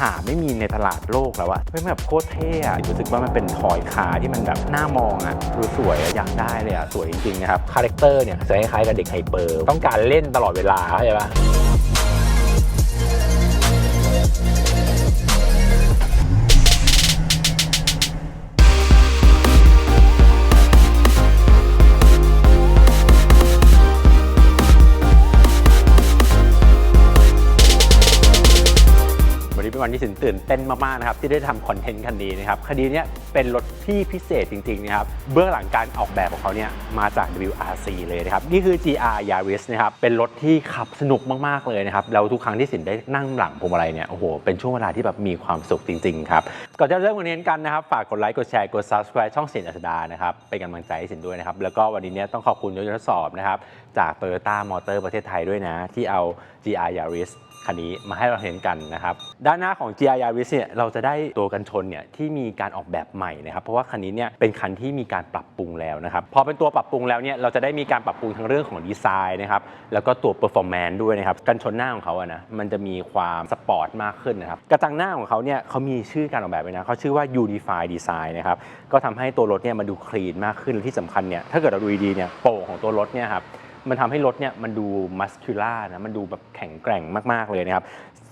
หาไม่มีในตลาดโลกแล้วอะเฮ้ยมันแบบโคตรเท่อะรู้สึกว่ามันเป็นทอยคาที่มันแบบน่ามองอะดูสวยอะอยากได้เลยอะสวยจริงๆนะครับคาแรคเตอร์เนี่ยจะคล้ายๆกับเด็กไฮเปอร์ต้องการเล่นตลอดเวลาเข้าใจปะ วันนี้เป็นวันที่สินตื่นเต้นมากๆนะครับที่ได้ทำคอนเทนต์คันนี้นะครับคดีเนี้ยเป็นรถที่พิเศษจริงๆนะครับเบื้องหลังการออกแบบของเขาเนี่ยมาจาก WRC เลยนะครับนี่คือ GR Yaris นะครับเป็นรถที่ขับสนุกมากๆเลยนะครับแล้วทุกครั้งที่สินได้นั่งหลังพวงมาลัยเนี่ยโอ้โหเป็นช่วงเวลาที่แบบมีความสุขจริงๆครับก่อนจะเริ่มคอนนต์กันนะครับฝากกดไลค์กดแชร์กด subscribe ช่องสินอัศดานะครับเป็นกำลังใจให้สินด้วยนะครับแล้วก็วันนี้เนี่ยต้องขอบคุณยศทดสอบนะครับจาก Toyota Motor ประเทศไทยด้วยนะที่เอา GR Yaris คันนี้มาให้เราเห็นกันนะครับ ด้านหน้าของ GR Yaris เนี่ยเราจะได้ตัวกันชนเนี่ยที่มีการออกแบบใหม่นะครับ เพราะว่าคันนี้เนี่ยเป็นคันที่มีการปรับปรุงแล้วนะครับ พอเป็นตัวปรับปรุงแล้วเนี่ยเราจะได้มีการปรับปรุงทั้งเรื่องของดีไซน์นะครับ แล้วก็ตัว performance ด้วยนะครับ กันชนหน้าของเขาอะนะ มันจะมีความสปอร์ตมากขึ้นนะครับ กระจังหน้าของเขาเนี่ยเขามีชื่อการออกแบบไว้นะเขาชื่อว่า Unify Design นะครับ ก็ทำให้ตัวรถเนี่ยมันดูคลีนมากขึ้นและที่สำคัญเนี่ยถ้าเกิดเราดูดีๆเนี่ยโป่งของตัวรถเนี่ยครับ มันทำให้รถเนี่ยมันดูมัสคูล่านะมันดูแบบแข็งแกร่งมากๆเลยนะครับ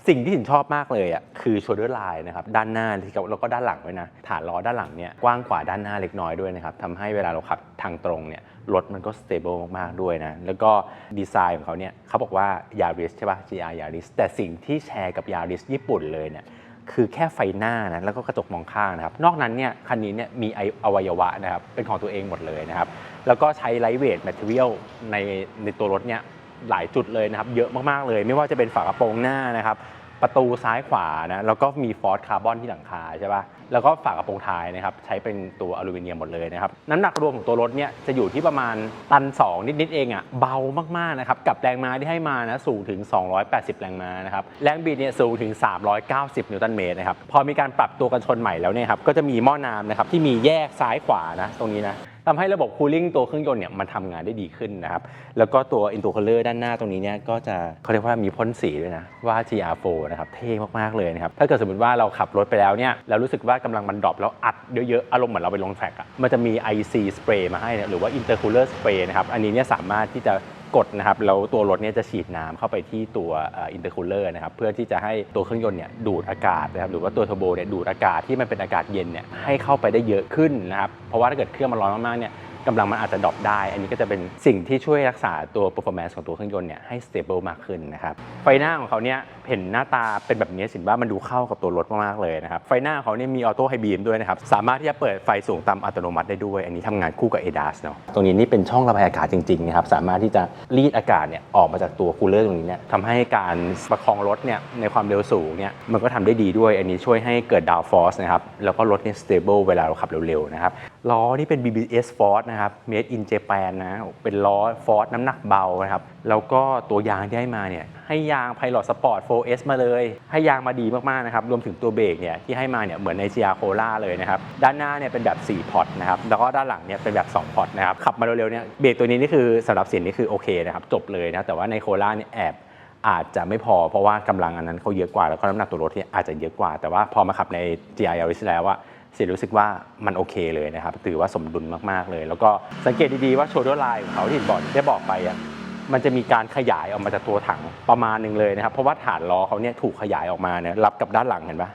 สิ่งที่ถินชอบมากเลยอะคือโชเดอร์ไลน์นะครับด้านหน้าที่กับแล้วก็ด้านหลังด้วยนะฐานล้อด้านหลังเนี่ยกว้างกว่าด้านหน้าเล็กน้อยด้วยนะครับทำให้เวลาเราขับทางตรงเนี่ยรถมันก็สเตเบิลมากๆด้วยนะแล้วก็ดีไซน์ของเขาเนี่ยเขาบอกว่า Yaris ใช่ป่ะ GR Yaris แต่สิ่งที่แชร์กับ Yaris ญี่ปุ่นเลยเนี่ยคือแค่ไฟหน้านะแล้วก็กระจกมองข้างนะครับ นอกนั้นเนี่ยคันนี้เนี่ยมีไออวัยวะนะครับเป็นของตัวเองหมดเลยนะครับ แล้วก็ใช้ไลท์เวทแมทเทียลในในตัวรถเนี่ยหลายจุดเลยนะครับ เยอะมากๆเลย ไม่ว่าจะเป็นฝากระโปรงหน้านะครับ ประตูซ้ายขวานะแล้วก็มีฟอสคาร์บอนที่หลังคาใช่ปะแล้วก็ฝากระโปรงท้ายนะครับ ใช้เป็นตัวอลูมิเนียมหมดเลยนะครับ น้ำหนักรวมของตัวรถเนี่ยจะอยู่ที่ประมาณตัน 2 นิด ๆ เองอะ่ะเบามากๆนะครับ กับแรงม้าที่ให้มานะสูงถึง 280 แรงม้านะครับ แรงบิดเนี่ยสูงถึง 390 นิวตันเมตรนะครับ พอมีการปรับตัวกันชนใหม่แล้วเนี่ยครับก็จะมีหม้อน้ำนะครับที่มีแยกซ้ายขวานะตรงนี้นะ ทำให้ระบบคูลิ่งตัวเครื่องยนต์เนี่ยมันทำงานได้ดีขึ้นนะครับ แล้วก็ตัวอิน e ต c ค l เลอร์ด้านหน้าตรงนี้เนี่ยก็จะเขาเรียกว่ามีพ่นสีด้วยนะว่า GR4 นะครับเท่มากๆเลยนะครับถ้าเกิดสมมติว่าเราขับรถไปแล้วเนี่ยเรารู้สึกว่ากำลังมันดรอปแล้วอัดเยอะๆอารมณ์เหมือนเราไปลงแฟกอะมันจะมี IC spray มาให้นะหรือว่า intercooler spray นะครับอันนี้เนี่ยสามารถที่จะ กดนะครับแล้วตัวรถเนี่ยจะฉีดน้ำเข้าไปที่ตัวอินเตอร์คูลเลอร์นะครับเพื่อที่จะให้ตัวเครื่องยนต์เนี่ยดูดอากาศนะครับหรือว่าตัวเทอร์โบเนี่ยดูดอากาศที่มันเป็นอากาศเย็นเนี่ยให้เข้าไปได้เยอะขึ้นนะครับเพราะว่าถ้าเกิดเครื่องมันร้อนมากๆเนี่ย กำลังมันอาจจะดรอปได้ อันนี้ก็จะเป็นสิ่งที่ช่วยรักษาตัว performance ของตัวเครื่องยนต์เนี่ยให้ stable มากขึ้นนะครับ ไฟหน้าของเขาเนี่ยเห็นหน้าตาเป็นแบบนี้สินว่ามันดูเข้ากับตัวรถมากๆเลยนะครับ ไฟหน้าเขาเนี่ยมีออโต้ไฮบีมด้วยนะครับ สามารถที่จะเปิดไฟสูงต่ำอัตโนมัติได้ด้วย อันนี้ทำงานคู่กับ ADAS เนาะ ตรงนี้นี่เป็นช่องระบายอากาศจริงๆนะครับ สามารถที่จะรีดอากาศเนี่ยออกมาจากตัวคูลเลอร์ตรงนี้เนี่ยทำให้การประคองรถเนี่ยในความเร็วสูงเนี่ยมันก็ทำได้ดีด้วย อันนี้ช่วยให้เกิดดาวฟอร์สนะครับ แล้วก็รถเนี่ย stable เวลาเราขับเร็วๆนะครับล้อนี่เป็น BBS Force นะครับ Made in Japan นะ เป็นล้อ Force น้ำหนักเบานะครับ แล้วก็ตัวยางที่ให้มาเนี่ย ให้ยาง Pilot Sport 4S มาเลย ให้ยางมาดีมากๆนะครับ รวมถึงตัวเบรกเนี่ยที่ให้มาเนี่ยเหมือนใน GR Cola เลยนะครับ ด้านหน้าเนี่ยเป็นแบบ 4 พอร์ตนะครับ แล้วก็ด้านหลังเนี่ยเป็นแบบ 2 พอร์ตนะครับ ขับมาเร็วๆเนี่ย เบรกตัวนี้นี่คือสำหรับเสินนี่คือโอเคนะครับ จบเลยนะ แต่ว่าในโคล่าเนี่ยแอบอาจจะไม่พอเพราะว่ากำลังอันนั้นเขาเยอะกว่าแล้วก็น้ำหนักตัวรถเนี่ยอาจจะเยอะกว่าแต่ว่าพอมาขับใน GR Yaris แล้วว่า สียรู้สึกว่ามันโอเคเลยนะครับถือว่าสมดุลมากๆเลย แล้วก็สังเกตดีๆว่าโชว์ดไลน์ของเขาที่บอกได้บอกไปอะมันจะมีการขยายออกมาจากตัวถังประมาณหนึ่งเลยนะครับเพราะว่าฐานล้อเขาเนี่ยถูกขยายออกมาเนี่ยรับกับด้านหลังเห็นปะ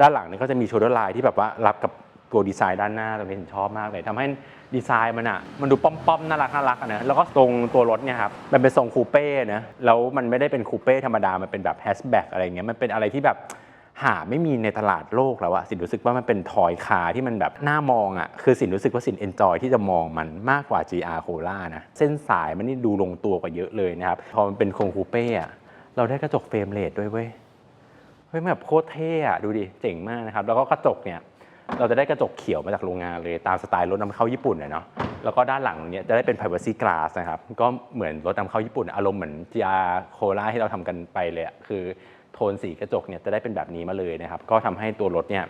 ด้านหลังเนี่ยก็จะมีโชว์ดไลน์ที่แบบว่ารับกับตัวดีไซน์ด้านหน้าตรงนี้ผมชอบมากเลยทำให้ดีไซน์มันอะมันดูป้อมๆน่ารักน่ารักอะนะแล้วก็ตรงตัวรถเนี่ยครับมันเป็นทรงคูเป้นะแล้วมันไม่ได้เป็นคูเป้ธรรมดามันเป็นแบบแฮชแบ็กอะไรเงี้ยมันเป็นอะไรที่แบบ หาไม่มีในตลาดโลกแล้วอะสินรู้สึกว่ามันเป็นทอยคาร์ที่มันแบบน่ามองอะคือสินรู้สึกว่าสินเอนจอยที่จะมองมันมากกว่า GR c o l a นะเส้นสายมันนี่ดูลงตัวกว่าเยอะเลยนะครับ พอมันเป็นโคงคูเป้อะเราได้กระจกเฟรมเรทด้วยเว้ยเฮ้ยแบบโคตรเท่อะดูดิเจ๋งมากนะครับ แล้วก็กระจกเนี่ยเราจะได้กระจกเขียวมาจากโรงงานเลยตามสไตล์รถนำเข้าญี่ปุ่นเลยเนาะแล้วก็ด้านหลังเนี่ยจะได้เป็น privacy glass นะครับ ก็เหมือนรถนำเข้าญี่ปุ่น อารมณ์เหมือน GR c o l a ที่เราทำกันไปเลยคือ โทนสีกระจกเนี่ยจะได้เป็นแบบนี้มาเลยนะครับ ก็ทำให้ตัวรถเนี่ย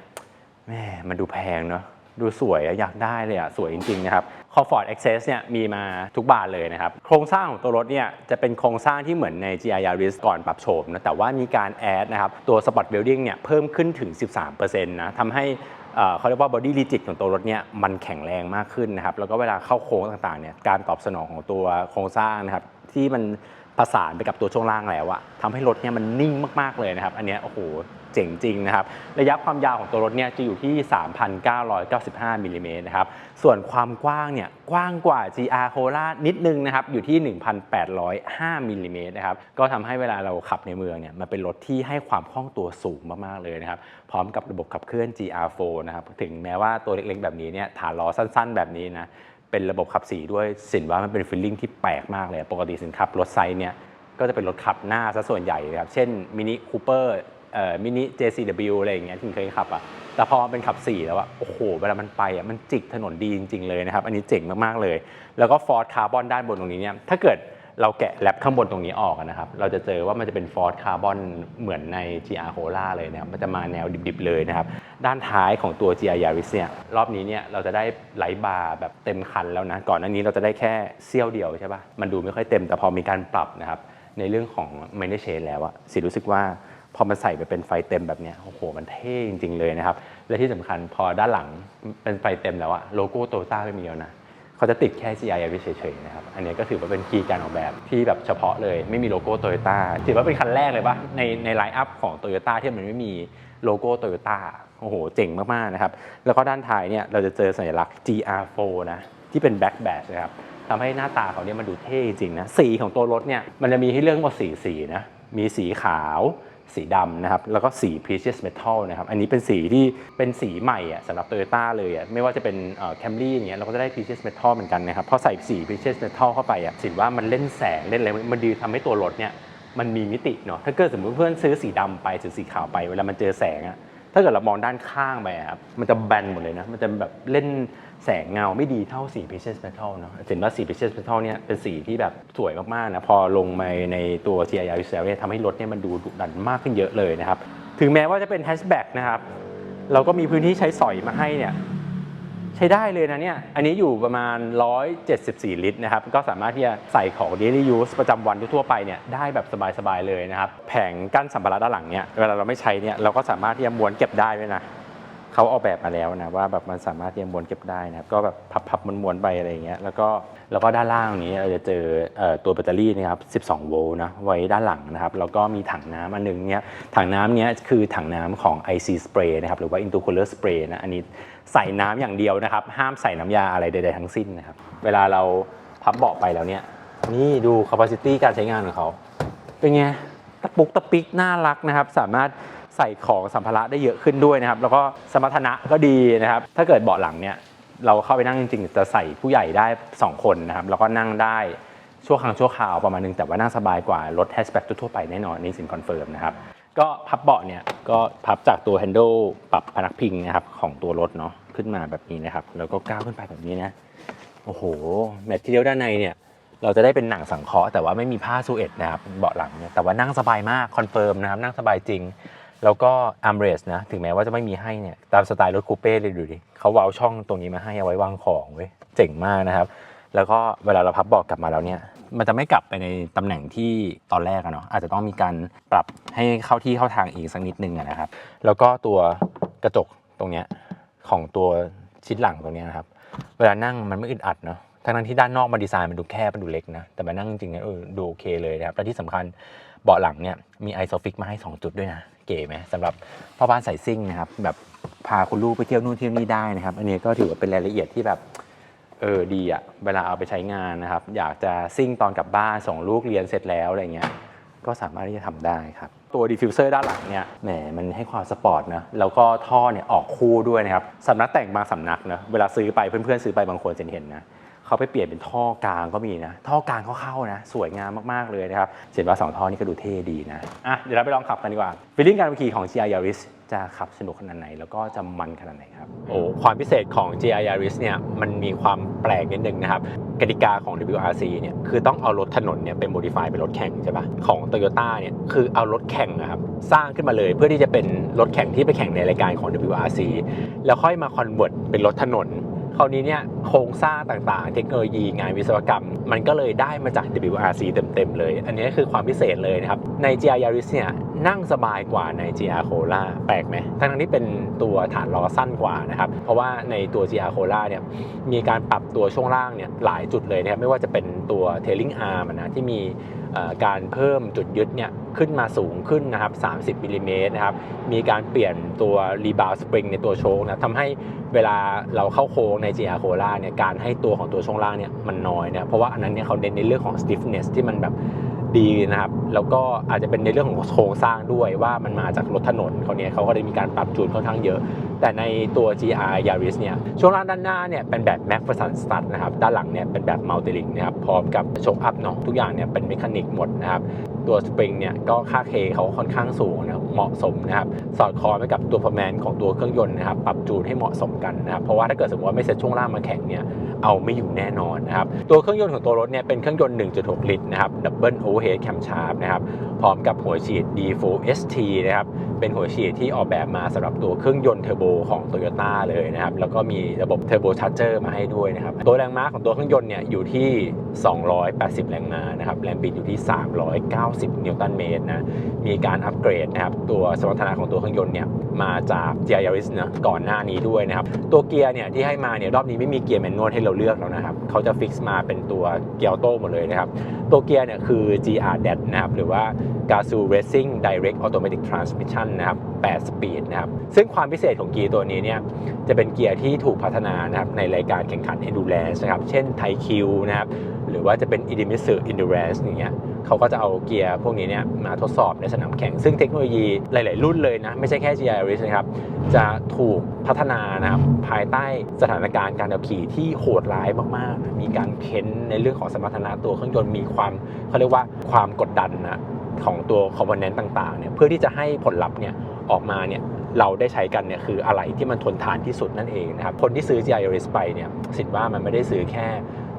แม่มันดูแพงเนาะดูสวยอะอยากได้เลยอะสวยจริง ๆ นะครับ Comfort Access เนี่ยมีมาทุกบานเลยนะครับ โครงสร้างของตัวรถเนี่ยจะเป็นโครงสร้างที่เหมือนใน GR Yaris ก่อนปรับโฉมนะแต่ว่ามีการแอดนะครับ ตัว Sport Building เนี่ยเพิ่มขึ้นถึง 13%นะทำให้เอ่อเขาเรียกว่า body rigid ของตัวรถเนี่ยมันแข็งแรงมากขึ้นนะครับ แล้วก็เวลาเข้าโค้งต่างๆเนี่ยการตอบสนองของตัวโครงสร้างนะครับที่มัน ผสานไปกับตัวช่วงล่างแล้วอะทำให้รถเนี่ยมันนิ่งมากๆเลยนะครับ อันนี้โอ้โหเจ๋งจริงนะครับ ระยะความยาวของตัวรถเนี่ยจะอยู่ที่ 3,995มิลลิเมตรนะครับ ส่วนความกว้างเนี่ยกว้างกว่า GR c o l a นิดนึงนะครับ อยู่ที่ 1,805มิลลิเมตรนะครับ ก็ทำให้เวลาเราขับในเมืองเนี่ยมันเป็นรถที่ให้ความคล่องตัวสูงมากๆเลยนะครับ พร้อมกับระบบขับเคลื่อน GR4 นะครับ ถึงแม้ว่าตัวเล็กๆแบบนี้เนี่ยฐานล้อสั้น ๆ แบบนี้นะ เป็นระบบขับสีด้วยสินว่ามันเป็นฟีลลิ่งที่แปลกมากเลย ปกติสินขับรถไซส์เนี่ยก็จะเป็นรถขับหน้าซะส่วนใหญ่ครับ เช่นมินิคูเปอร์เอ่อมินิ JCW อะไรอย่างเงี้ยที่เคยขับอะแต่พอมันเป็นขับ4แล้วอะโอ้โห เวลามันไปอะมันจิกถนนดีจริง ๆ เลยนะครับ อันนี้เจ๋งมาก ๆ เลย แล้วก็ฟอร์ดคาร์บอนด้านบนตรงนี้เนี่ยถ้าเกิด เราแกะแรปข้างบนตรงนี้ออกนะครับ เราจะเจอว่ามันจะเป็นฟอร์ดคาร์บอนเหมือนใน GR c o l a เลยนะครับ มันจะมาแนวดิบๆเลยนะครับ ด้านท้ายของตัว GR Yaris เนี่ย รอบนี้เนี่ยเราจะได้ไลท์บาร์แบบเต็มคันแล้วนะ ก่อนหน้านี้เราจะได้แค่เสี้ยวเดียวใช่ปะมันดูไม่ค่อยเต็ม แต่พอมีการปรับนะครับ ในเรื่องของ m a n a g e แล้วอะสิรู้สึกว่าพอมันใส่ไปเป็นไฟเต็มแบบเนี้ยโอ้โห มันเท่จริงๆเลยนะครับ และที่สำคัญพอด้านหลังเป็นไฟเต็มแล้วอะโลโก้โตต้าไม่มีแล้วนะ เขาจะติดแค่ GR Yaris เฉยๆนะครับ อันนี้ก็ถือว่าเป็นคีย์การออกแบบที่แบบเฉพาะเลย ไม่มีโลโก้โตโยต้าถือว่าเป็นคันแรกเลยปะในในไลน์อัพของโตโยต้าที่มันไม่มีโลโก้โตโยต้าโอ้โห เจ๋งมากๆนะครับ แล้วก็ด้านท้ายเนี่ยเราจะเจอสัญลักษณ์ GR4 นะที่เป็นแบ็คแบชนะครับทำให้หน้าตาเขาเนี่ยมันดูเท่จริงนะสีของตัวรถเนี่ยมันจะมีให้เลือกหมดสีสีนะมีสีขาว สีดำนะครับ แล้วก็สี precious metal นะครับ อันนี้เป็นสีที่เป็นสีใหม่อะสำหรับ Toyota เลยอะไม่ว่าจะเป็นแคมรี่อย่างเงี้ยเราก็จะได้ precious metal เหมือนกันนะครับพอใส่สี precious metal เข้าไปอะสินว่ามันเล่นแสงเล่นอะไรมันดีทำให้ตัวรถเนี่ยมันมีมิติเนาะถ้าเกิดสมมติเพื่อนซื้อสีดำไปหรือสีขาวไปเวลามันเจอแสงอะถ้าเกิดเรามองด้านข้างไปอะครับมันจะแบนหมดเลยนะมันจะแบบเล่น แสงเงาไม่ดีเท่าสี precious metal เนอะเห็นว่าสี precious metal เนี่ยเป็นสีที่แบบสวยมากๆนะพอลงมาในตัว GR Yaris แล้วเนี่ยทำให้รถเนี่ยมันดูดุดันมากขึ้นเยอะเลยนะครับ ถึงแม้ว่าจะเป็น hatchback นะครับเราก็มีพื้นที่ใช้สอยมาให้เนี่ยใช้ได้เลยนะเนี่ย อันนี้อยู่ประมาณ 174 ลิตรนะครับ ก็สามารถที่จะใส่ของ daily use ประจำวันทั่วไปเนี่ยได้แบบสบายๆเลยนะครับ แผงกั้นสัมภาระด้านหลังเนี่ย เวลาเราไม่ใช้เนี่ยเราก็สามารถที่จะม้วนเก็บได้ด้วยนะ เขาออกแบบมาแล้วนะว่าแบบมันสามารถที่จะม้วนเก็บได้นะครับก็แบบพับๆม้วนๆไปอะไรอย่างเงี้ยแล้วก็แล้วก็ด้านล่างนี้เราจะเจออตัวแบตเตอรี่นะครับ12 โวลต์นะไว้ด้านหลังนะครับแล้วก็มีถังน้ำอันหนึงเนี่ยถังน้ำเนี้ยคือถังน้ำของ IC Spray นะครับหรือว่า Intercooler Spray นะอันนี้ใส่น้ำอย่างเดียวนะครับ ห้ามใส่น้ำยาอะไรใดๆทั้งสิ้นนะครับเวลาเราพับเบาะไปแล้วเนี่ยนี่ดู capacity การใช้งานของเขาเป็นไงตะปุกตะปิกน่ารักนะครับสามารถ ใส่ของสัมภาระได้เยอะขึ้นด้วยนะครับ แล้วก็สมรรถนะก็ดีนะครับ ถ้าเกิดเบาะหลังเนี่ยเราเข้าไปนั่งจริงๆจะใส่ผู้ใหญ่ได้ 2 คนนะครับ แล้วก็นั่งได้ชั่วครั้งชั่วคราวประมาณนึง แต่ว่านั่งสบายกว่ารถแฮชแบ็กทั่วไปแน่นอนนี่สินคอนเฟิร์มนะครับ ก็พับเบาะเนี่ยก็พับจากตัว handle ปรับพนักพิงนะครับของตัวรถเนาะขึ้นมาแบบนี้นะครับ แล้วก็ก้าวขึ้นไปแบบนี้นะโอ้โหแมทที่เดียวด้านในเนี่ยเราจะได้เป็นหนังสังเคราะห์แต่ว่าไม่มีผ้าซูเอตนะครับเบาะหลังเนี่ยแต่ว่านั่งสบายมากคอนเฟิร์มนะครับนั่งสบายจริง แล้วก็อาร์มเรสนะถึงแม้ว่าจะไม่มีให้เนี่ยตามสไตล์รถคูเป้เลยดูดิเขาเว้าช่องตรงนี้มาให้เอาไว้วางของเว้ยเจ๋งมากนะครับ แล้วก็เวลาเราพับเบาะกลับมาแล้วเนี่ยมันจะไม่กลับไปในตำแหน่งที่ตอนแรกอะเนาะอาจจะต้องมีการปรับให้เข้าที่เข้าทางอีกสักนิดนึงนะครับ แล้วก็ตัวกระจกตรงเนี้ยของตัวชิดหลังตรงเนี้ยนะครับ เวลานั่งมันไม่อึดอัดเนาะทั้งนั้นที่ด้านนอกมันดีไซน์มันดูแคบมันดูเล็กนะ แต่มานั่งจริงๆเนี่ยเออดูโอเคเลยนะครับ และที่สำคัญเบาะหลังเนี่ยมีไอโซฟิกมาให้ 2 จุดด้วยนะ เก๋ไหมสำหรับพ่อบ้านใส่ซิ่งนะครับ แบบพาคุณลูกไปเที่ยวนู่นเที่ยวนี่ได้นะครับ อันนี้ก็ถือว่าเป็นรายละเอียดที่แบบเออดีอะเวลาเอาไปใช้งานนะครับ อยากจะซิ่งตอนกลับบ้านส่งลูกเรียนเสร็จแล้วอะไรเงี้ยก็สามารถที่จะทำได้ครับ ตัวดิฟฟิวเซอร์ด้านหลังเนี่ยแหมมันให้ความสปอร์ตนะแล้วก็ท่อเนี่ยออกคู่ด้วยนะครับสำนักแต่งบางสำนักนะเวลาซื้อไปเพื่อนๆซื้อไปบางคนจะเห็นนะ เขาไปเปลี่ยนเป็นท่อกลางก็มีนะ ท่อกลางเขาเข้านะ สวยงามมาก ๆ เลยนะครับเห็นว่าสองท่อนี่ก็ดูเท่ดีนะอะเดี๋ยวเราไปลองขับกันดีกว่าฟีลลิ่งการขี่ของ GR Yaris จะขับสนุกขนาดไหน แล้วก็จะมันขนาดไหนครับโอ้ความพิเศษของ GR Yaris เนี่ยมันมีความแปลกนิดนึงนะครับกติกาของ WRC เนี่ยคือต้องเอารถถนนเนี่ยเป็นโมดิฟายเป็นรถแข่งใช่ปะของ Toyota เนี่ยคือเอารถแข่งนะครับสร้างขึ้นมาเลยเพื่อที่จะเป็นรถแข่งที่ไปแข่งในรายการของ WRC แล้วค่อยมาคอนเวิร์ตเป็นรถถนน คราวนี้เนี่ยโครงสร้างต่างๆ เทคโนโลยีงานวิศวกรรม มันก็เลยได้มาจาก WRC เต็มๆเลย อันนี้คือความพิเศษเลยนะครับใน GR Yaris เนี่ยนั่งสบายกว่าใน GR Cola แปลกไหมทั้งๆที่เป็นตัวฐานล้อสั้นกว่านะครับเพราะว่าในตัว GR Cola เนี่ยมีการปรับตัวช่วงล่างเนี่ยหลายจุดเลยนะครับไม่ว่าจะเป็นตัว tailing arm นะที่มี การเพิ่มจุดยึดเนี่ยขึ้นมาสูงขึ้นนะครับ 30มิลลิเมตรนะครับ มีการเปลี่ยนตัว rebound spring ในตัวโชคนะทำให้เวลาเราเข้าโค้งใน GR Cola เนี่ยการให้ตัวของตัวช่วงล่างเนี่ยมันน้อยนะเพราะว่าอันนั้นเนี่ยเขาเน้นในเรื่องของ stiffness ที่มันแบบดีนะครับแล้วก็อาจจะเป็นในเรื่องของโครงสร้างด้วยว่ามันมาจากรถถนนเขาเนี่ยเขาก็ได้มีการปรับจูนค่อนข้างเยอะ แต่ในตัว GR Yaris เนี่ยช่วงล่างด้านหน้าเนี่ยเป็นแบบ Mac f e r s o n Stud นะครับด้านหลังเนี่ยเป็นแบบ Multi Link นะครับพร้อมกับโชคอัพเนาะทุกอย่างเนี่ยเป็นเมคานิกหมดนะครับ ตัวสปริงเนี่ยก็ค่าเคเขาค่อนข้างสูงนะเหมาะสมนะครับสอดคล้องไปกับตัว performance ของตัวเครื่องยนต์นะครับปรับจูนให้เหมาะสมกันนะครับเพราะว่าถ้าเกิดสมมติว่าไม่เซ็ตช่วงล่างมาแข่งเนี่ยเอาไม่อยู่แน่นอนนะครับตัวเครื่องยนต์ของตัวรถเนี่ยเป็นเครื่องยนต์ 1.6 ลิตรนะครับ Double Overhead Camshaft นะครับพร้อมกับหัวฉีด D4 ST นะครับเป็นหัวฉีดที่ออกแบบมาสำหรับตัวเครื่องยนต์เทอร์โบของ Toyota เลยนะครับแล้วก็มีระบบเทอร์โบชาร์เจอร์มาให้ด้วยนะครับตัวแรงม้าของตัวเครื่องยนต์เนี่ยอยู่ที่ 280 แรงม้านะครับแรงบิดอยู่ที่ 390นิวตันเมตรนะ มีการอัปเกรดนะครับ ตัวสมรรถนะของตัวเครื่องยนต์เนี่ย มาจาก GR Yaris นะก่อนหน้านี้ด้วยนะครับ ตัวเกียร์เนี่ยที่ให้มาเนี่ยรอบนี้ไม่มีเกียร์แมนนวลให้เราเลือกแล้วนะครับ เขาจะฟิกซ์มาเป็นตัวเกียร์โต้หมดเลยนะครับ ตัวเกียร์เนี่ยคือ GR d a t นะครับ หรือว่า Gazoo Racing Direct Automatic Transmission นะครับ 8 สปีดนะครับ ซึ่งความพิเศษของเกียร์ตัวนี้เนี่ย จะเป็นเกียร์ที่ถูกพัฒนานะครับในรายการแข่งขัน Endurance นะครับ เช่นไทคิวนะครับ หรือว่าจะเป็น Idemitsu Endurance อย่างเงี้ยเขาก็จะเอาเกียร์พวกนี้เนี่ยมาทดสอบในสนามแข่ง ซึ่งเทคโนโลยีหลาย ๆ รุ่นเลยนะ ไม่ใช่แค่ GIRIS นะครับ จะถูกพัฒนานะครับภายใต้สถานการณ์การขับขี่ที่โหดร้ายมาก ๆ มีการเค้นในเรื่องของสมรรถนะตัวเครื่องยนต์มีความเขาเรียกว่าความกดดันนะของตัวคอมโพเนนต์ต่าง ๆ เนี่ยเพื่อที่จะให้ผลลัพธ์เนี่ยออกมาเนี่ยเราได้ใช้กันเนี่ยคืออะไรที่มันทนทานที่สุดนั่นเองนะครับคนที่ซื้อ GIRIS ไปเนี่ยสิทธิ์ว่ามันไม่ได้ซื้อแค่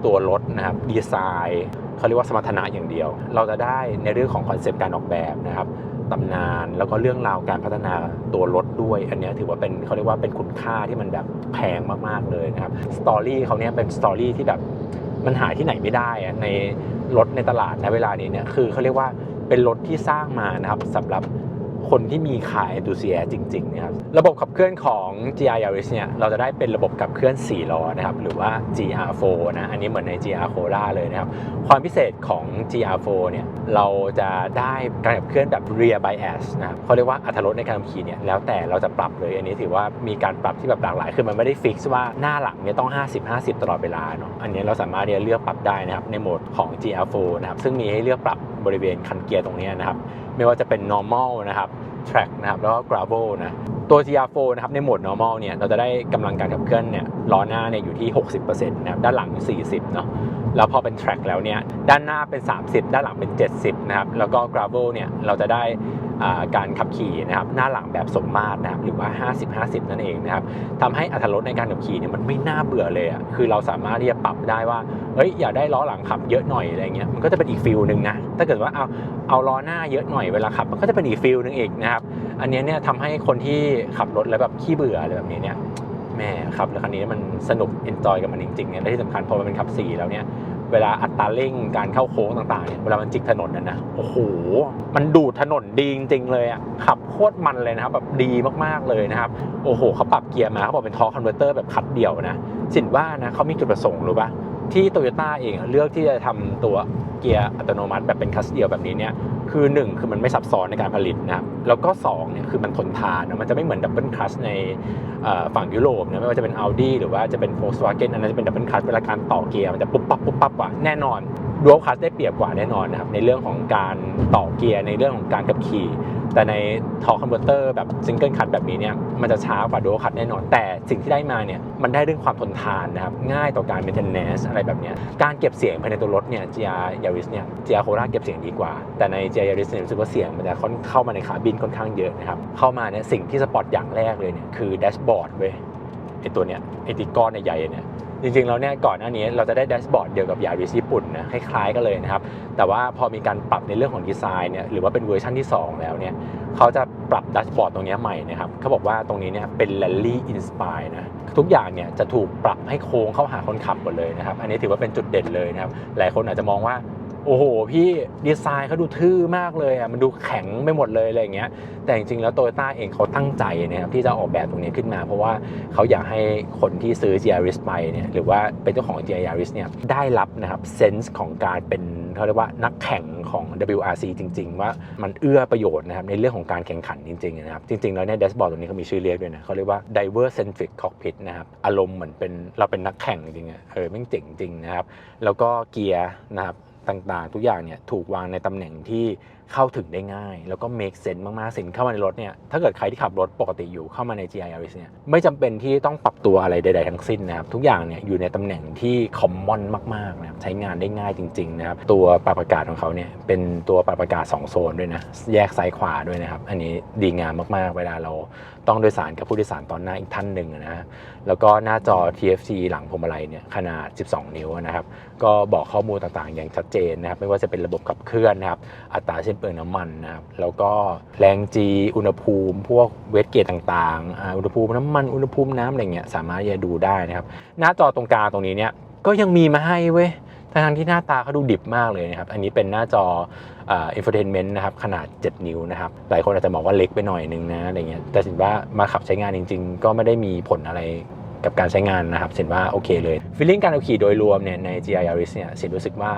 ตัวรถนะครับดีไซน์เขาเรียกว่าสมรรถนะอย่างเดียว เราจะได้ในเรื่องของคอนเซปต์การออกแบบนะครับตำนานแล้วก็เรื่องราวการพัฒนาตัวรถด้วย อันนี้ถือว่าเป็นเขาเรียกว่าเป็นคุณค่าที่มันแบบแพงมากๆเลยนะครับสตอรี่เขาเนี้ยเป็นสตอรี่ที่แบบมันหาที่ไหนไม่ได้ในรถในตลาดในเวลานี้เนี่ยคือเขาเรียกว่าเป็นรถที่สร้างมานะครับสำหรับ คนที่มีขายดูเซียจริงๆนะครับระบบขับเคลื่อนของ GR Yaris เนี่ยเราจะได้เป็นระบบขับเคลื่อน 4 ล้อนะครับหรือว่า GR4 นะอันนี้เหมือนใน GR Cola เลยนะครับความพิเศษของ GR4 เนี่ยเราจะได้การขับเคลื่อนแบบ rear bias นะครับเขาเรียกว่าอัตราลดในการขับขี่เนี่ยแล้วแต่เราจะปรับเลยอันนี้ถือว่ามีการปรับที่แบบหลากหลายคือมันไม่ได้ฟิกซ์ว่าหน้าหลังเนี่ยต้อง 50 50 ตลอดเวลาเนาะอันนี้เราสามารถที่จะเลือกปรับได้นะครับในโหมดของ GR4 นะครับซึ่งมีให้เลือกปรับบริเวณคันเกียร์ตรงนี้นะครับ ไม่ว่าจะเป็น normal นะครับ track นะครับแล้วก็ gravel นะตัว GR4 นะครับในโหมด normal เนี่ยเราจะได้กำลังการขับเคลื่อนเนี่ยล้อหน้าเนี่ยอยู่ที่ 60%นะครับด้านหลัง 40เนาะ แล้วพอเป็น track แล้วเนี่ยด้านหน้าเป็น 30 ด้านหลังเป็น 70นะครับแล้วก็ gravel เนี่ยเราจะได้การขับขี่นะครับหน้าหลังแบบสมมาตรนะครับหรือว่า 50-50 นั่นเองนะครับทำให้อัตราลดในการขับขี่เนี่ยมันไม่น่าเบื่อเลยอะคือเราสามารถที่จะปรับได้ว่าเฮ้ยอยากได้ล้อหลังขับเยอะหน่อยอะไรเงี้ยมันก็จะเป็นอีกฟิลหนึ่งนะถ้าเกิดว่าเอาเอาล้อหน้าเยอะหน่อยเวลาขับ มันก็จะเป็นอีกฟิลหนึ่งอีกนะครับอันนี้เนี่ยทำให้คนที่ขับรถแล้วแบบขี้เบื่ออะไรแบบนี้เนี่ย แม่ขับแล้วคันนี้มันสนุกเอนจอยกับมันจริงๆเนี่ยและที่สำคัญพอมันเป็นขับสี่แล้วเนี่ยเวลาอัตราเร่งการเข้าโค้งต่างๆเนี่ยเวลามันจิกถนนนั่นนะโอ้โหมันดูดถนนดีจริงๆเลยอะขับโคตรมันเลยนะครับแบบดีมากๆเลยนะครับโอ้โหเขาปรับเกียร์มาเขาบอกเป็นทอร์คอนเวอร์เตอร์แบบคัดเดี่ยวนะสินว่านะเขามีจุดประสงค์รู้ปะ ที่โตโยต้าเองเลือกที่จะทำตัวเกียร์อัตโนมัติแบบเป็นคัสเดียวแบบนี้เนี่ยคือ 1 คือมันไม่ซับซ้อนในการผลิตนะครับแล้วก็2เนี่ยคือมันทนทานนะมันจะไม่เหมือนดับเบิลคลัชในฝั่งยุโรปนะไม่ว่าจะเป็น Audi หรือว่าจะเป็น Volkswagen อันนั้นจะเป็นดับเบิลคลัชเวลาการต่อเกียร์มันจะปุ๊บปั๊บปุ๊บปั๊บกว่าแน่นอนดูอัลคลัชได้เปรียบกว่าแน่นอนนะครับในเรื่องของการต่อเกียร์ในเรื่องของการขับขี่ แต่ในทอร์คอนเวอร์เตอร์แบบซิงเกิลคัตแบบนี้เนี่ยมันจะช้ากว่าดูอัลคัตแน่นอน แต่สิ่งที่ได้มาเนี่ยมันได้เรื่องความทนทานนะครับง่ายต่อการ maintenance อะไรแบบนี้การเก็บเสียงภายในตัวรถเนี่ยเจียยาริสเนี่ยเจียโคราเก็บเสียงดีกว่า แต่ในเจียยาริสเนี่ยรู้สึกว่าเสียงมันจะค่อนเข้ามาในขาบินค่อนข้างเยอะนะครับเข้ามาเนี่ยสิ่งที่สปอตอย่างแรกเลยเนี่ยคือแดชบอร์ดเว้ย ไอตัวเนี้ยไอติก้อนใหญ่เนี่ยจริงๆแล้วเนี่ยก่อนหน้านี้เราจะได้แดชบอร์ดเดียวกับ Yaris ญี่ปุ่นนะคล้ายๆกันเลยนะครับ แต่ว่าพอมีการปรับในเรื่องของดีไซน์เนี่ยหรือว่าเป็นเวอร์ชันที่ 2 แล้วเนี่ยเขาจะปรับแดชบอร์ดตรงนี้ใหม่นะครับเขาบอกว่าตรงนี้เนี่ยเป็น Rally Inspire นะทุกอย่างเนี่ยจะถูกปรับให้โค้งเข้าหาคนขับหมดเลยนะครับ อันนี้ถือว่าเป็นจุดเด่นเลยนะครับ หลายคนอาจจะมองว่า โอ้โห พี่ดีไซน์เขาดูทื่อมากเลยอะมันดูแข็งไปหมดเลยอะไรอย่างเงี้ยแต่จริงๆแล้วโตโยต้าเองเขาตั้งใจนะครับที่จะออกแบบตรงนี้ขึ้นมา เพราะว่าเขาอยากให้คนที่ซื้อ GRS ไปเนี่ยหรือว่าเป็นเจ้าของ GRS เนี่ยได้รับนะครับเซนส์ของการเป็นเขาเรียกว่านักแข่งของ WRC จริง ๆ ว่ามันเอื้อประโยชน์นะครับในเรื่องของการแข่งขันจริงๆนะครับจริงๆแล้วเนี่ยแดชบอร์ดตรงนี้เขามีชื่อเรียกด้วยนะเขาเรียกว่า Diver Centric Cockpit นะครับอารมณ์เหมือนเป็นเราเป็นนักแข่งจริงๆเออแม่งเจ๋งจริงนะครับแล้วก็เกียร์นะครับ ต่างๆ ทุกอย่างเนี่ยถูกวางในตำแหน่งที่เข้าถึงได้ง่าย แล้วก็ make sense มากๆ สินเข้ามาในรถเนี่ยถ้าเกิดใครที่ขับรถปกติอยู่เข้ามาใน GR Yaris เนี่ยไม่จำเป็นที่ต้องปรับตัวอะไรใดๆทั้งสิ้นนะครับทุกอย่างเนี่ยอยู่ในตำแหน่งที่ common มากๆนะครับใช้งานได้ง่ายจริงๆนะครับตัวปรับอากาศของเขาเนี่ยเป็นตัวปรับอากาศ2โซนด้วยนะแยกซ้ายขวาด้วยนะครับอันนี้ดีงามมากๆ เวลาเรา ต้องโดยสารกับผู้โดยสารตอนหน้าอีกท่านหนึ่งนะแล้วก็หน้าจอ TFT หลังพวงมาลัยเนี่ยขนาด 12 นิ้วนะครับ ก็บอกข้อมูลต่างๆ อย่างชัดเจนนะครับ ไม่ว่าจะเป็นระบบขับเคลื่อนนะครับ อัตราเส้นเปลืองน้ำมันนะครับ แล้วก็แรงจี อุณหภูมิ พวกเวทเกจต่างๆ อุณหภูมิน้ำมัน อุณหภูมิน้ำอะไรเงี้ย สามารถจะดูได้นะครับ หน้าจอตรงกลางตรงนี้เนี่ย ก็ยังมีมาให้เว้ย ทั้งที่หน้าตาเขาดูดิบมากเลยนะครับ อันนี้เป็นหน้าจออินโฟเทนเมนต์นะครับขนาด 7 นิ้วนะครับ หลายคนอาจจะบอกว่าเล็กไปหน่อยนึงนะอะไรเงี้ยแต่สินว่ามาขับใช้งานจริง ๆ ก็ไม่ได้มีผลอะไรกับการใช้งานนะครับสินว่าโอเคเลยฟีลลิ่งการขับขี่โดยรวมเนี่ยใน GR Yaris เนี่ยสินรู้สึกว่า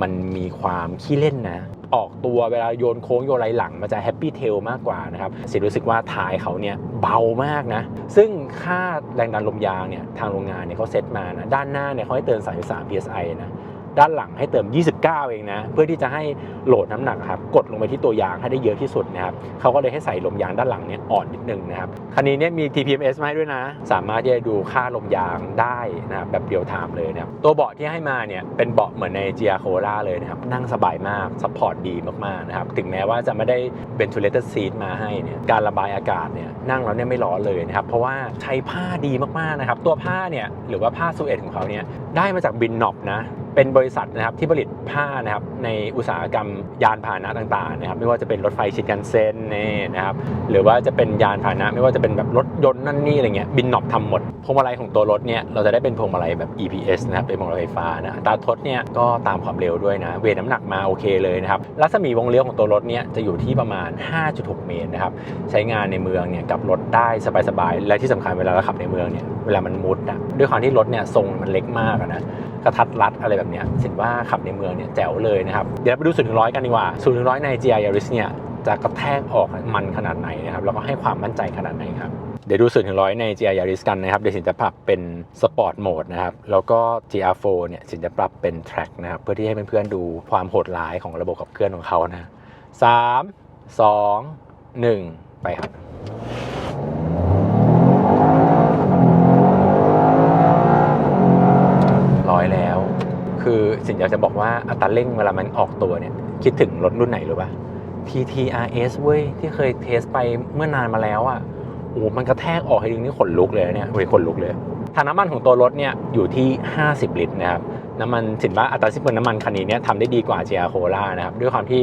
มันมีความขี้เล่นนะ ออกตัวเวลาโยนโค้งโยนไหลหลังมันจะแฮปปี้เทลมากกว่านะครับสิรู้สึกว่าท้ายเขาเนี่ยเบามากนะ ซึ่งค่าแรงดันลมยางเนี่ยทางโรงงานเนี่ยเขาเซตมานะด้านหน้าเนี่ยเขาให้เตือน 33 psi นะ ด้านหลังให้เติม 29 เองนะ เพื่อที่จะให้โหลดน้ำหนักครับ กดลงไปที่ตัวยางให้ได้เยอะที่สุดนะครับเขาก็เลยให้ใส่ลมยางด้านหลังเนี่ยอ่อนนิดนึงนะครับ คันนี้เนี่ยมี TPMS มาให้ด้วยนะ สามารถที่จะดูค่าลมยางได้นะครับแบบเดียวไทม์เลยนะครับ ตัวเบาะที่ให้มาเนี่ยเป็นเบาะเหมือนใน GR Cora เลยนะครับ นั่งสบายมาก ซัพพอร์ตดีมากๆนะครับ ถึงแม้ว่าจะไม่ได้ ventilated seat มาให้เนี่ย การระบายอากาศเนี่ยนั่งแล้วเนี่ยไม่ร้อนเลยนะครับ เพราะว่าใช้ผ้าดีมากๆนะครับ ตัวผ้าเนี่ยหรือว่าผ้าซูเอตของเขาเนี่ยได้มาจากบินนอบนะเป็นบริษัทนะครับที่ผลิตผ้านะครับในอุตสาหกรรมยานพาหนะต่างๆนะครับ ไม่ว่าจะเป็นรถไฟชินกันเซ็นนี่นะครับหรือว่าจะเป็นยานพาหนะ ไม่ว่าจะเป็นแบบรถยนต์นั่นนี่อะไรเงี้ยบินนอบทำหมดพวงมาลัยของตัวรถเนี่ยเราจะได้เป็นพวงมาลัยแบบ EPS นะครับเป็นพวงมาลัยไฟฟ้านะตราทดเนี่ยก็ตามความเร็วด้วยนะเวทน้ำหนักมาโอเคเลยนะครับรัศมีวงเลี้ยวของตัวรถเนี่ยจะอยู่ที่ประมาณ 5.6 เมตรนะครับใช้งานในเมืองเนี่ยกับรถได้สบายๆและที่สำคัญเวลาเราขับในเมืองเนี่ยเวลามันมุดอะด้วยความที่รถเนี่ยทรงมันเล็กมากนะกระทัดรัดอะไรแบบเนี้ยสินว่าขับในเมืองเนี่ยแจ๋วเลยนะครับ เดี๋ยวไปดูศูนย์ถึงร้อยกันดีกว่าศูนย์ถึงร้อยใน GR Yaris เนี่ยจะกระแทกออกมันขนาดไหนนะครับแล้วก็ให้ความมั่นใจขนาดไหนครับเดี๋ยวดูศูนย์ถึงร้อยใน GR Yaris กันนะครับเดี๋ยวสินจะปรับเป็นสปอร์ตโหมดนะครับแล้วก็ GR4 เนี่ยสินจะปรับเป็น track นะครับเพื่อที่ให้เพื่อนๆดูความโหดร้ายของระบบขับเคลื่อนของเขานะสามสองหนึ่งไปครับ ร้อยแล้ว คือสิ่งอยากจะบอก ว่าอัตราเร่งเวลามันออกตัวเนี่ยคิดถึงรถรุ่นไหนหรือปะ TTRS เว้ยที่เคยเทสไปเมื่อนานมาแล้วอะ่ะโอ้มันกระแทกออกให้ดึงนี่ขนลุกเลยเนี่ยเว้ยขนลุกเลยทางน้ำมันของตัวรถเนี่ยอยู่ที่ 50 ลิตรนะครับน้ำมันสินว่าอัตราสิ้นเปลืองน้ำมันคันนี้เนี่ยทำได้ดีกว่า GR Cola นะครับด้วยความที่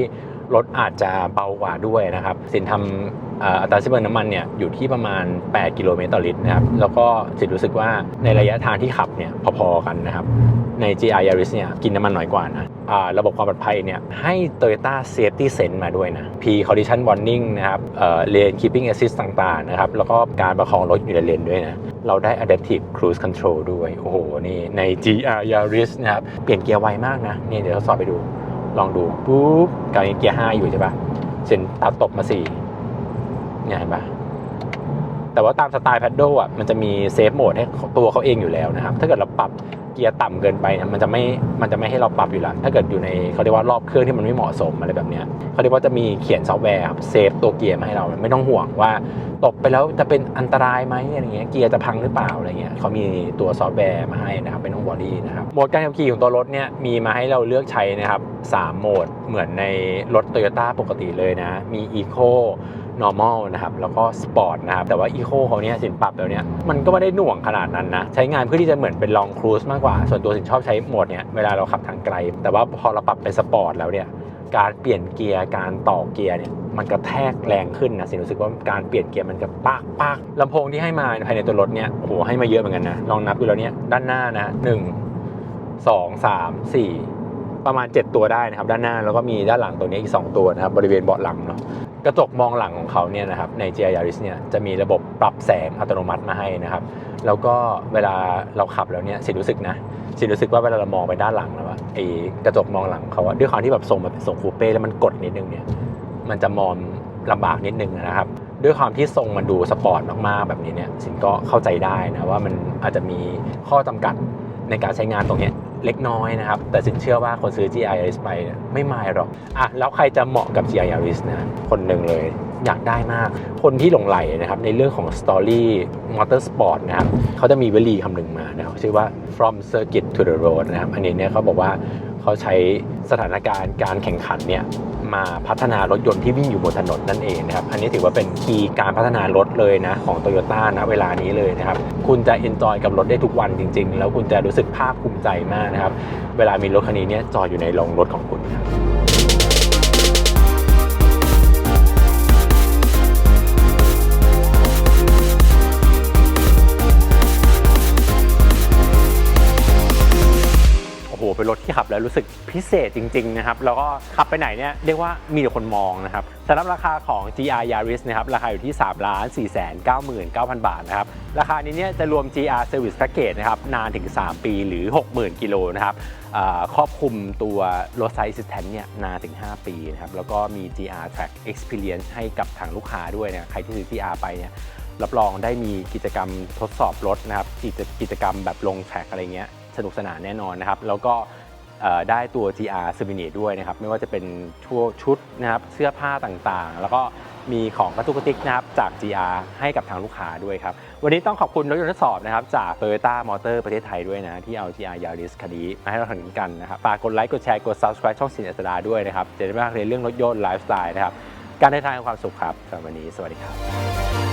รถอาจจะเบากว่าด้วยนะครับสินทำ อ่ออัตราสิ้นเปลืองน้ำมันเนี่ยอยู่ที่ประมาณ 8 กิโลเมตรต่อลิตรนะครับ แล้วก็สินรู้สึกว่าในระยะทางที่ขับเนี่ยพอๆกันนะครับ ใน GR Yaris เนี่ยกินน้ำมันน้อยกว่านะอ่าระบบความปลอดภัยเนี่ยให้ Toyota Safety Sense มาด้วยนะ P Collision Warning นะครับเอ่อ Lane Keeping Assist ต่างๆนะครับ แล้วก็การประคองรถอยู่ในเลนด้วยนะ เราได้ Adaptive Cruise Control ด้วย โอ้โห นี่ใน GR Yaris นะครับ เปลี่ยนเกียร์ไวมากนะนี่เดี๋ยวทดสอบไปดู ลองดูปุ๊บกำลังเกียร์ 5 อยู่ใช่ปะเซ็นตัดตบมา 4 เนี่ยเห็นปะแต่ว่าตามสไตล์แพดโดอะมันจะมีเซฟโหมดให้ตัวเขาเองอยู่แล้วนะครับ ถ้าเกิดเราปรับเกียร์ต่ำเกินไปนะมันจะไม่ มันจะไม่ให้เราปรับอยู่แล้ว ถ้าเกิดอยู่ในเขาเรียกว่ารอบเครื่องที่มันไม่เหมาะสมอะไรแบบเนี้ยเขาเรียกว่าจะมีเขียนซอฟต์แวร์ครับเซฟตัวเกียร์มาให้เราไม่ต้องห่วงว่าตกไปแล้วจะเป็นอันตรายไหมอะไรเงี้ยเกียร์จะพังหรือเปล่าอะไรเงี้ยเขามีตัวซอฟต์แวร์มาให้นะครับเป็นต้องบอดี้นะครับโหมดการขับขี่ของตัวรถเนี่ยมีมาให้เราเลือกใช้นะครับสามโหมดเหมือนในรถโตโยต้าปกติเลยนะ มี Eco normal นะครับ แล้วก็ sport นะครับ แต่ว่า eco เขาเนี่ยสินปรับแล้วเนี่ยมันก็ไม่ได้หน่วงขนาดนั้นนะ ใช้งานเพื่อที่จะเหมือนเป็น long cruise มากกว่า ส่วนตัวสินชอบใช้โหมดเนี่ยเวลาเราขับทางไกล แต่ว่าพอเราปรับเป็น sport แล้วเนี่ยการเปลี่ยนเกียร์การต่อเกียร์เนี่ยมันกระแทกแรงขึ้นนะสิรู้สึกว่าการเปลี่ยนเกียร์มันจะปากปากลำโพงที่ให้มาภายในตัวรถเนี่ยโอ้โหให้มาเยอะเหมือนกันนะลองนับดูแล้วเนี่ยด้านหน้านะหนึ่งสองสามสี่ ประมาณ 7 ตัวได้นะครับด้านหน้าแล้วก็มีด้านหลังตัวนี้อีก 2 ตัวนะครับบริเวณเบาะหลังเนาะกระจกมองหลังของเขาเนี่ยนะครับใน GR Yaris เนี่ยจะมีระบบปรับแสงอัตโนมัติมาให้นะครับ แล้วก็เวลาเราขับแล้วเนี่ยสิรู้สึกนะสิรู้สึกว่าเวลาเรามองไปด้านหลังแล้วอะไอ้กระจกมองหลังเขาอะด้วยความที่แบบทรงมันเป็นทรงคูเป้แล้วมันกดนิดนึงเนี่ยมันจะมองลำบากนิดนึงนะครับด้วยความที่ทรงมันดูสปอร์ตมากๆแบบนี้เนี่ยสินก็เข้าใจได้นะว่ามันอาจจะมีข้อจำกัดในการใช้งานตรงนี้ เล็กน้อยนะครับ แต่สินเชื่อว่าคนซื้อ GR Yaris ไปเนี่ยไม่มายหรอกอะแล้วใครจะเหมาะกับ GR Yaris นะคนหนึ่งเลย อยากได้มาก คนที่หลงไหลนะครับ ในเรื่องของ Story Motorsport นะครับเขาจะมีวลีคำหนึ่งมานะครับชื่อว่า from circuit to the road นะครับ อันนี้เนี่ยเขาบอกว่าเขาใช้สถานการณ์การแข่งขันเนี่ย มาพัฒนารถยนต์ที่วิ่งอยู่บนถนนนั่นเองนะครับ อันนี้ถือว่าเป็นคีย์การพัฒนารถเลยนะของ t o y ยต้านะเวลานี้เลยนะครับ คุณจะเอนจอยกับรถได้ทุกวันจริง ๆ แล้วคุณจะรู้สึกภาคภูมิใจมากนะครับ เวลามีรถคันนี้เนี่ยจอดอยู่ในโรงรถของคุณครับ เป็นรถที่ขับแล้วรู้สึกพิเศษจริงๆนะครับแล้วก็ขับไปไหนเนี่ยเรียกว่ามีแต่คนมองนะครับสำหรับราคาของ GR Yaris นะครับราคาอยู่ที่ 3 ล้าน 4 9 9 0 0 0 บาทนะครับราคานี้เนี่ยจะรวม GR Service Package นะครับนานถึง 3 ปีหรือ 60,000 กิโลนะครับครอบคลุมตัวรถไซส์ Assistant เนี่ยนานถึง 5 ปีนะครับแล้วก็มี GR Track Experience ให้กับทางลูกค้าด้วยนะใครที่ซื้อ GR ไปเนี่ยรับรองได้มีกิจกรรมทดสอบรถนะครับกิจกิจกรรมแบบลงแทร็กอะไรเงี้ย สนุกสนานแน่นอนนะครับ แล้วก็ได้ตัว GR s o u v e n i r ด้วยนะครับ ไม่ว่าจะเป็นทั่วชุดนะครับเสื้อผ้าต่างๆ แล้วก็มีของกระตุกกระติกนะครับจาก GR ให้กับทางลูกค้าด้วยครับ วันนี้ต้องขอบคุณรถยนต์ทดสอบนะครับจาก Toyota Motor ประเทศไทยด้วยนะ ที่เอา GR Yaris คันนี้มาให้เราถึงกันนะครับฝากกดไลค์กดแชร์กด subscribe ช่องสินอัสดาด้วยนะครับจะได้ไม่พลาดเรื่องรถยนต์ไลฟ์สไตล์นะครับการเดินทางแห่งความสุขครับสำหรับวันนี้สวัสดีครับ